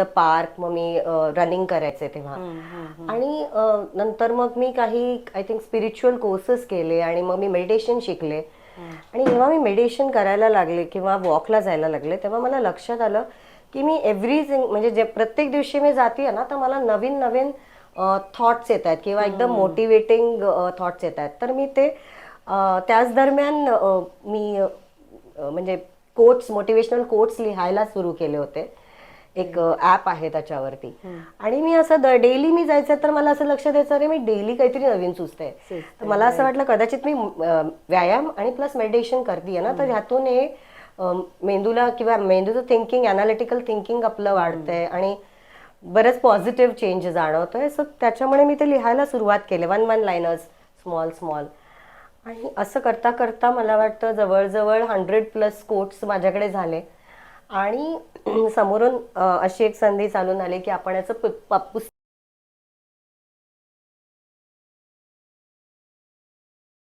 The park मग मी running करायचे तेव्हा. आणि नंतर मग मी काही आय थिंक स्पिरिच्युअल कोर्सेस केले आणि मग मी मेडिटेशन शिकले. आणि जेव्हा मी मेडिटेशन करायला लागले किंवा वॉकला जायला लागले तेव्हा मला लक्षात आलं की मी एव्हरी म्हणजे जे प्रत्येक दिवशी मी जाते ना तर मला नवीन नवीन थॉट्स येत आहेत किंवा एकदम मोटिवेटिंग थॉट्स येत आहेत तर मी ते त्याच दरम्यान मी म्हणजे कोट्स मोटिवेशनल कोट्स लिहायला सुरू केले होते. एक ऍप आहे त्याच्यावरती. आणि मी असं डेली मी जायचं तर मला असं लक्षात यायचं अरे मी डेली काहीतरी नवीन सुचते. तर मला असं वाटलं कदाचित मी व्यायाम आणि प्लस मेडिटेशन करते ना तर ह्यातून हे मेंदूला किंवा मेंदूचं थिंकिंग अनालिटिकल थिंकिंग आपलं वाढतंय आणि बरेच पॉझिटिव्ह चेंज जाणवतोय. सो त्याच्यामुळे मी ते लिहायला सुरुवात केली. One one liners small small आणि असं करता करता मला वाटतं जवळजवळ हंड्रेड प्लस कोट्स माझ्याकडे झाले. आणि समोरून अशी एक संधी चालून आली की आपण याचं पुस्तक